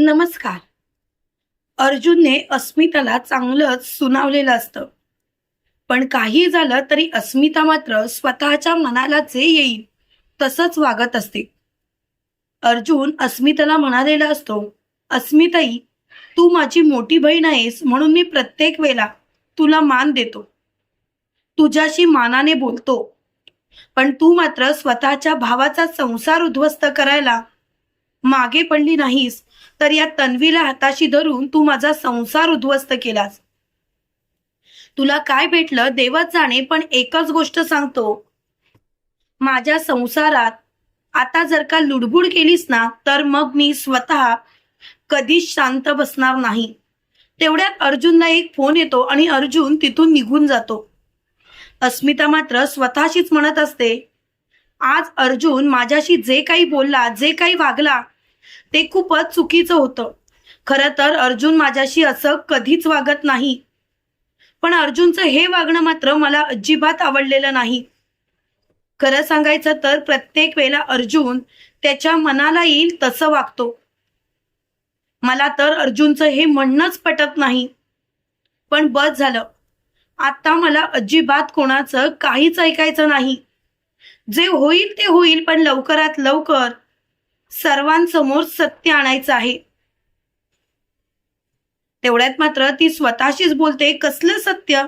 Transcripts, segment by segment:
नमस्कार. अर्जुनने अस्मिताला चांगलंच सुनावलेलं असतं. पण काही झालं तरी अस्मिता मात्र स्वतःच्या मनाला जे येईल तसंच वागत असते. अर्जुन अस्मिताला म्हणालेला असतो अस्मिताई तू माझी मोठी बहीण आहेस म्हणून मी प्रत्येक वेळेला तुला मान देतो. तुझ्याशी मानाने बोलतो. पण तू मात्र स्वतःच्या भावाचा संसार उद्ध्वस्त करायला मागे पडली नाहीस. तर या तन्वीला हाताशी धरून तू माझा संसार उद्ध्वस्त केलास. तुला काय भेटलं देवच जाणे पण एकच गोष्ट सांगतो. माझ्या संसारात आता जर का लुडबुड केलीस ना तर मग मी स्वतः कधीच शांत बसणार नाही. तेवढ्यात अर्जुनला एक फोन येतो आणि अर्जुन तिथून निघून जातो. अस्मिता मात्र स्वतःशीच म्हणत असते आज अर्जुन माझ्याशी जे काही बोलला जे काही वागला ते खूपच चुकीचं होतं. खरं तर अर्जुन माझ्याशी असं कधीच वागत नाही. पण अर्जुनचं हे वागणं मात्र मला अजिबात आवडलेलं नाही. खरं सांगायचं तर प्रत्येक वेळेला अर्जुन त्याच्या मनाला येईल तसं वागतो. मला तर अर्जुनचं हे म्हणणंच पटत नाही. पण बस झालं. आता मला अजिबात कोणाचं काहीच ऐकायचं नाही. जे होईल ते होईल पण लवकरात लवकर सर्वांसमोर सत्य आणायचं आहे. तेवढ्यात मात्र ती स्वतःशीच बोलते कसलं सत्य?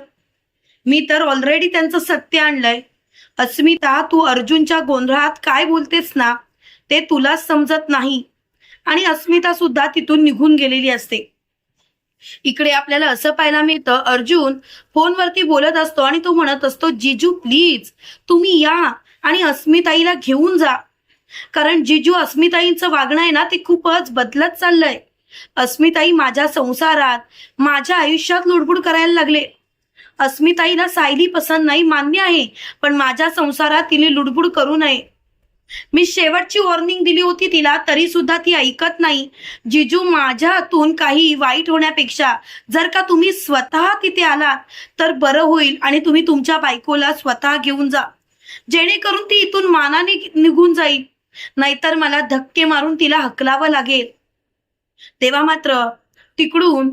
मी तर ऑलरेडी त्यांचं सत्य आणलंय. अस्मिता तू अर्जुनच्या गोंधळात काय बोलतेस ना? ते तुला समजत नाही. आणि अस्मिता सुद्धा तिथून निघून गेलेली असते. इकडे आपल्याला असं पाहायला मिळतं अर्जुन फोनवरती बोलत असतो आणि तो म्हणत असतो जिजू प्लीज तुम्ही या आणि अस्मिताईला घेऊन जा. कारण जिजू अस्मिताईंचं वागणं आहे ना ते खूपच बदलत चाललंय. अस्मिताई माझ्या संसारात माझ्या आयुष्यात लुडबुड करायला लागले. अस्मिताईला सायली पसंत नाही मान्य आहे पण माझ्या संसारात तिने लुडबुड करू नये. मी शेवटची वॉर्निंग दिली होती तिला तरी सुद्धा ती ऐकत नाही. जिजू माझ्या हातून काही वाईट होण्यापेक्षा जर का तुम्ही स्वतः तिथे आलात तर बरं होईल आणि तुम्ही तुमच्या बायकोला स्वतः घेऊन जा. जेणेकरून ती इथून मानाने निघून जाईल. नाहीतर मला धक्के मारून तिला हकलावं लागेल. तेव्हा मात्र तिकडून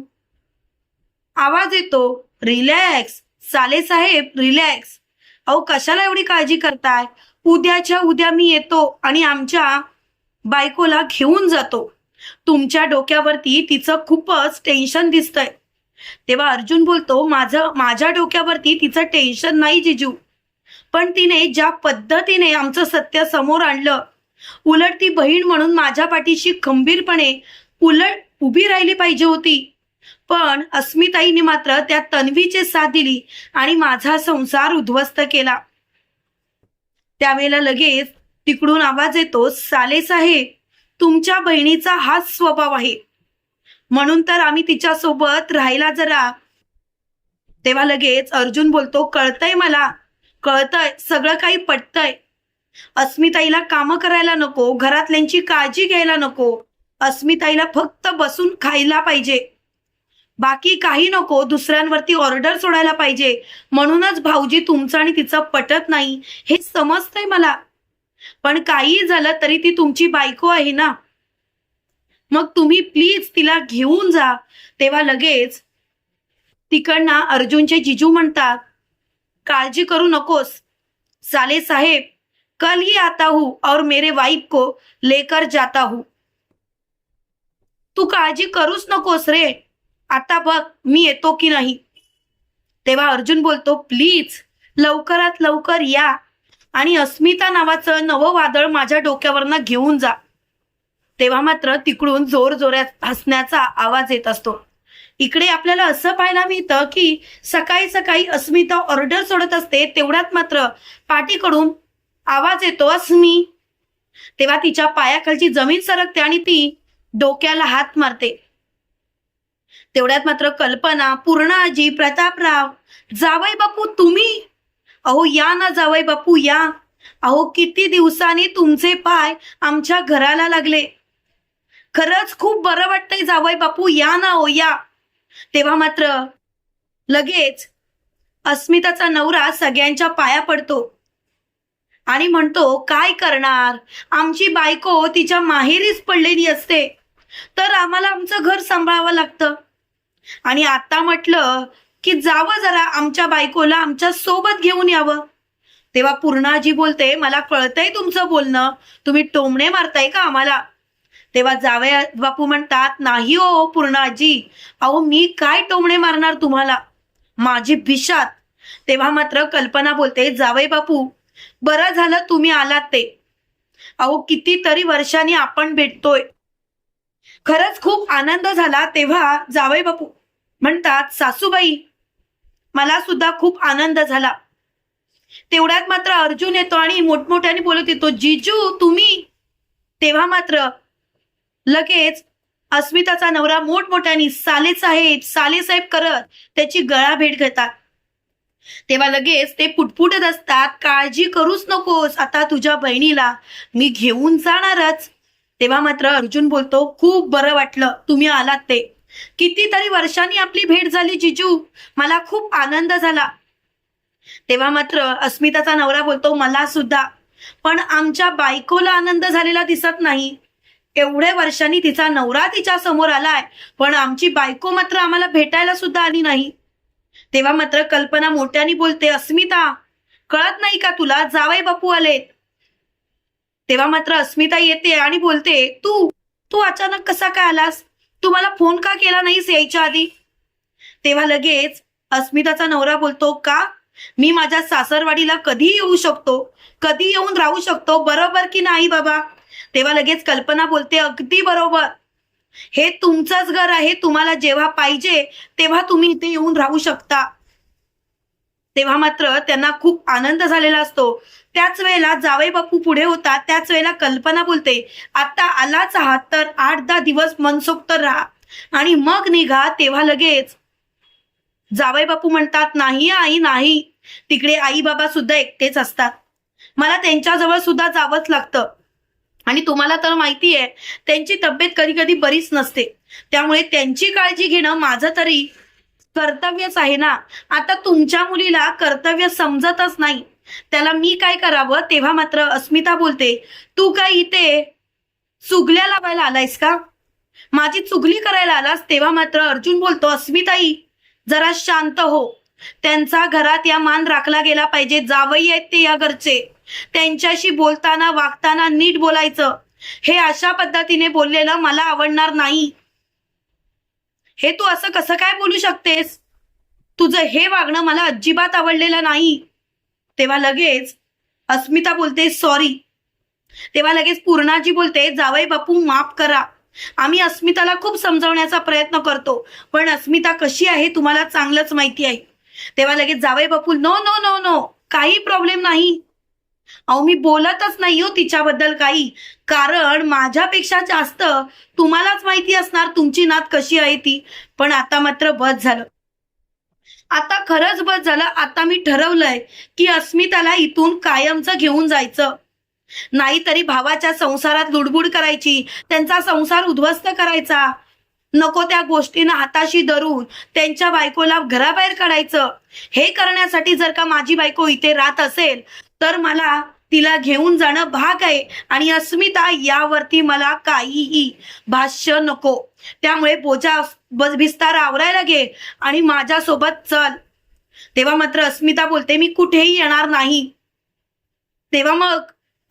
आवाज येतो रिलॅक्स साले साहेब रिलॅक्स. अहो कशाला एवढी काळजी करताय? उद्याच्या उद्या मी येतो आणि आमच्या बायकोला घेऊन जातो. तुमच्या डोक्यावरती तिचं खूपच टेन्शन दिसतंय. तेव्हा अर्जुन बोलतो माझं माझ्या डोक्यावरती तिचं टेन्शन नाही जिजू. पण तिने ज्या पद्धतीने आमचं सत्य समोर आणलं उलट ती बहीण म्हणून माझ्या पाठीशी खंबीरपणे उलट उभी राहिली पाहिजे होती. पण अस्मिताईने मात्र त्या तन्वीचे साथ दिली आणि माझा संसार उद्ध्वस्त केला. त्यावेळेला लगेच तिकडून आवाज येतो साले साहेब तुमच्या बहिणीचा हाच स्वभाव आहे. म्हणून तर आम्ही तिच्यासोबत राहायला जरा तेव्हा लगेच अर्जुन बोलतो कळतंय मला. कळतंय. सगळं काही पटतंय. अस्मिताईला कामं करायला नको घरातल्यांची काळजी घ्यायला नको. अस्मिताईला फक्त बसून खायला पाहिजे. बाकी काही नको दुसऱ्यांवरती ऑर्डर सोडायला पाहिजे. म्हणूनच भाऊजी तुमचं आणि तिचं पटत नाही. हे समजतंय मला. पण काही झालं तरी ती तुमची बायको आहे ना? मग तुम्ही प्लीज तिला घेऊन जा. तेव्हा लगेच तिकडनं अर्जुनचे जिजू म्हणतात काळजी करू नकोस. साले साहेब कल ही आता हूं और मेरे वाइफ को लेकर जाता हूं। तू काळजी करूच नकोस रे. आता बघ मी येतो की नाही? तेव्हा अर्जुन बोलतो प्लीज लवकरात लवकर या आणि अस्मिता नावाचं नवं वादळ माझ्या डोक्यावरनं घेऊन जा. तेव्हा मात्र तिकडून जोर जोरात हसण्याचा आवाज येत असतो. इकडे आपल्याला असं पाहायला मिळतं की सकाळी सकाळी अस्मिता ऑर्डर सोडत असते तेवढ्यात मात्र पाठीकडून आवाज येतो अस्मी तेव्हा तिच्या पायाखालची जमीन सरकते आणि ती डोक्याला हात मारते. तेवढ्यात मात्र कल्पना पूर्णाजी प्रतापराव जावई बापू तुम्ही? अहो या ना जावई बापू या. अहो किती दिवसांनी तुमचे पाय आमच्या घराला लागले. खरंच खूप बरं वाटतंय जावई बापू या ना हो या. तेव्हा मात्र लगेच अस्मिताचा नवरा सगळ्यांच्या पाया पडतो. आणि म्हणतो काय करणार? आमची बायको तिच्या माहेरीच पडलेली असते. तर आम्हाला आमचं घर सांभाळावं लागतं. आणि आता म्हटलं की जावं जरा आमच्या बायकोला आमच्यासोबत घेऊन यावं. तेव्हा पूर्णाजी बोलते मला कळतंय तुमचं बोलणं. तुम्ही टोमणे मारताय का आम्हाला? तेव्हा जावे बापू म्हणतात नाही हो पूर्णाजी. अहो मी काय टोमणे मारणार तुम्हाला? माझी भिशात. तेव्हा मात्र कल्पना बोलते जावे बापू बरं झालं तुम्ही आलात ते. अहो कितीतरी वर्षांनी आपण भेटतोय. खरंच खूप आनंद झाला तेव्हा जावई बापू म्हणतात सासूबाई मला सुद्धा खूप आनंद झाला. तेवढ्यात मात्र अर्जुन येतो आणि मोठमोठ्याने बोलत येतो जिजू तुम्ही? तेव्हा मात्र लगेच अस्मिताचा नवरा मोठमोठ्याने साले साहेब साले साहेब करत त्याची गळा भेट घेतात. तेव्हा लगेच ते पुटपुटत असतात काळजी करूच नकोस आता तुझ्या बहिणीला मी घेऊन जाणारच. तेव्हा मात्र अर्जुन बोलतो खूप बरं वाटलं तुम्ही आलात ते. कितीतरी वर्षांनी आपली भेट झाली जिजू. मला खूप आनंद झाला. तेव्हा मात्र अस्मिताचा नवरा बोलतो मला सुद्धा. पण आमच्या बायकोला आनंद झालेला दिसत नाही. एवढ्या वर्षांनी तिचा नवरा तिच्या समोर आलाय पण आमची बायको मात्र आम्हाला भेटायला सुद्धा आली नाही. तेव्हा मात्र कल्पना मोठ्याने बोलते अस्मिता कळत नाही का तुला? जावई बापू आलेत. तेव्हा मात्र अस्मिता येते आणि बोलते तू तू अचानक कसा काय आलास? तू मला फोन का केला नाहीस यायच्या आधी? तेव्हा लगेच अस्मिताचा नवरा बोलतो का? मी माझ्या सासरवाडीला कधी येऊ शकतो कधी येऊन राहू शकतो बरोबर की नाही बाबा? तेव्हा लगेच कल्पना बोलते अगदी बरोबर. हे तुमचंच घर आहे तुम्हाला जेव्हा पाहिजे तेव्हा तुम्ही इथे येऊन राहू शकता. तेव्हा मात्र त्यांना खूप आनंद झालेला असतो. त्याच वेळेला जावई बापू पुढे होता त्याच वेळेला कल्पना बोलते आता आलाच आहात तर आठ दहा दिवस मनसोक्त राहा आणि मग निघा तेव्हा लगेच. जावई बापू म्हणतात नाही आई नाही. तिकडे आई बाबा सुद्धा एकटेच असतात. मला त्यांच्याजवळ सुद्धा जावंच लागतं. आणि तुम्हाला तर माहिती आहे त्यांची तब्येत कधी कधी बरीच नसते. त्यामुळे त्यांची काळजी घेणं माझं तरी कर्तव्यच आहे ना. आता तुमच्या मुलीला कर्तव्य समजतच नाही. त्याला मी काय करावं? तेव्हा मात्र अस्मिता बोलते तू काय इथे चुगल्या लावायला आलायस का? माझी चुगली करायला आलास तेव्हा मात्र अर्जुन बोलतो अस्मिताई जरा शांत हो. त्यांचा घरात या मान राखला गेला पाहिजे. जावई आहेत ते या घरचे. त्यांच्याशी बोलताना वागताना नीट बोलायचं. हे अशा पद्धतीने बोललेलं मला आवडणार नाही. हे तू असं कसं काय बोलू शकतेस? तुझं हे वागणं मला अजिबात आवडलेलं नाही. तेव्हा लगेच अस्मिता बोलते सॉरी. तेव्हा लगेच पूर्णाजी बोलते जावई बापू माफ करा. आम्ही अस्मिताला खूप समजवण्याचा प्रयत्न करतो. पण अस्मिता कशी आहे? तुम्हाला चांगलंच माहिती आहे. तेव्हा लगेच जावई बापू नो नो नो नो काही प्रॉब्लेम नाही. अहो मी बोलतच नाही हो तिच्याबद्दल काही. कारण माझ्यापेक्षा जास्त तुम्हालाच माहिती असणार तुमची नात कशी आहे ती. पण आता मात्र बस झालं. आता खरंच बस झालं. आता मी ठरवलंय की अस्मिताला इथून कायमचं घेऊन जायचं. नाहीतरी भावाच्या संसारात लुडबुड करायची त्यांचा संसार उद्ध्वस्त करायचा. नको त्या गोष्टींना हाताशी धरून त्यांच्या बायकोला घराबाहेर काढायचं. हे करण्यासाठी जर का माझी बायको इथे राहत असेल तर मला तिला घेऊन जाणं भाग आहे. आणि अस्मिता यावरती मला काहीही भाष्य नको. त्यामुळे बोजा ब- बिस्तार आवरायला घे आणि माझ्यासोबत चल. तेव्हा मात्र अस्मिता बोलते मी कुठेही येणार नाही. तेव्हा मग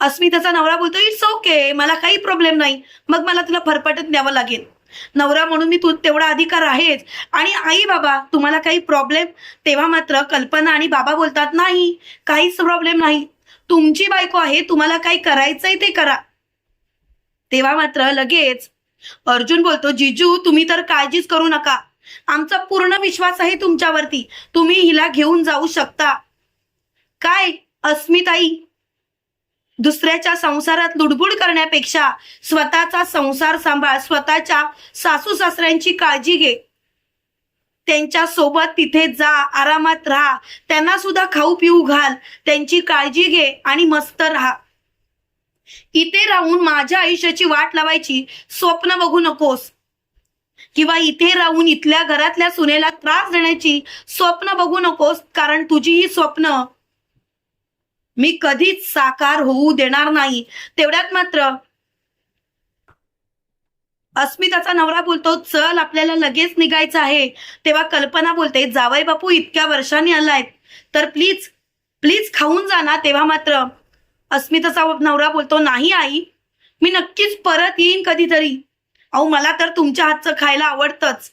अस्मिताचा नवरा बोलतो इट्स ओके मला काही प्रॉब्लेम नाही. मग मला तुला फरफटत न्यावं लागेल. नवरा म्हणून मी तू तेवढा अधिकार आहेच. आणि आई बाबा तुम्हाला काही प्रॉब्लेम तेव्हा मात्र कल्पना आणि बाबा बोलतात नाही काहीच प्रॉब्लेम नाही. तुमची बायको आहे तुम्हाला काही करायचंय ते करा. तेव्हा मात्र लगेच अर्जुन बोलतो जिजू तुम्ही तर काळजीच करू नका. आमचा पूर्ण विश्वास आहे तुमच्यावरती. तुम्ही हिला घेऊन जाऊ शकता. काय? अस्मिताई दुसऱ्याच्या संसारात लुडबुड करण्यापेक्षा स्वतःचा संसार सांभाळ स्वतःच्या सासू सासऱ्यांची काळजी घे. त्यांच्यासोबत तिथे जा आरामात राहा. त्यांना सुद्धा खाऊ पिऊ घाल. त्यांची काळजी घे आणि मस्त राहा. इथे राहून माझ्या आयुष्याची वाट लावायची स्वप्न बघू नकोस. किंवा इथे राहून इथल्या घरातल्या सुनेला त्रास देण्याची स्वप्न बघू नकोस कारण तुझी ही स्वप्न मी कधीच साकार होऊ देणार नाही. तेवढ्यात मात्र अस्मिताचा नवरा बोलतो चल आपल्याला लगेच निघायचं आहे. तेव्हा कल्पना बोलते जावई बापू इतक्या वर्षांनी आलायत. तर प्लीज प्लीज खाऊन जा ना. तेव्हा मात्र अस्मिताचा नवरा बोलतो नाही आई मी नक्कीच परत येईन कधीतरी. अहो मला तर तुमच्या हातचं खायला आवडतंच.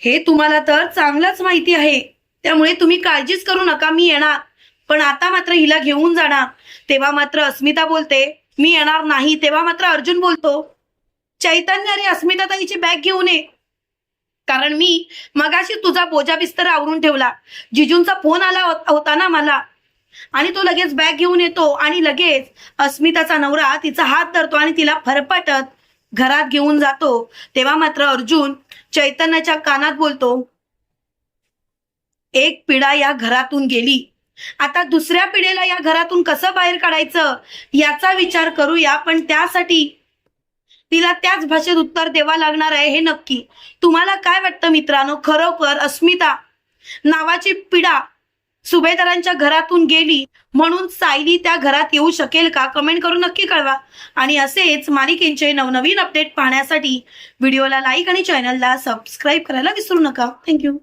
हे तुम्हाला तर चांगलंच माहिती आहे. त्यामुळे तुम्ही काळजीच करू नका मी येणार. पण आता मात्र हिला घेऊन जाणार. तेव्हा मात्र अस्मिता बोलते मी येणार नाही. तेव्हा मात्र अर्जुन बोलतो चैतन्य अरे अस्मिता ताईची बॅग घेऊन ये. कारण मी मगाशी तुझा बोजा बिस्तर आवरून ठेवला. जिजूंचा फोन आला होता ना मला. आणि तो लगेच बॅग घेऊन येतो आणि लगेच अस्मिताचा नवरा तिचा हात धरतो आणि तिला फरफटत घरात घेऊन जातो. तेव्हा मात्र अर्जुन चैतन्याच्या कानात बोलतो एक पिढा या घरातून गेली. आता दुसऱ्या पिढीला या घरातून कसं बाहेर काढायचं याचा विचार करूया पण त्यासाठी तिला त्याच भाषेत उत्तर द्यावा लागणार आहे हे नक्की. तुम्हाला काय वाटतं मित्रांनो? खरोखर अस्मिता नावाची पिढा सुभेदारांच्या घरातून गेली म्हणून सायली त्या घरात येऊ शकेल का? कमेंट करून नक्की कळवा. आणि असेच मालिकेंचे नवनवीन अपडेट पाहण्यासाठी व्हिडिओला लाईक आणि चॅनलला सबस्क्राईब करायला विसरू नका. थँक्यू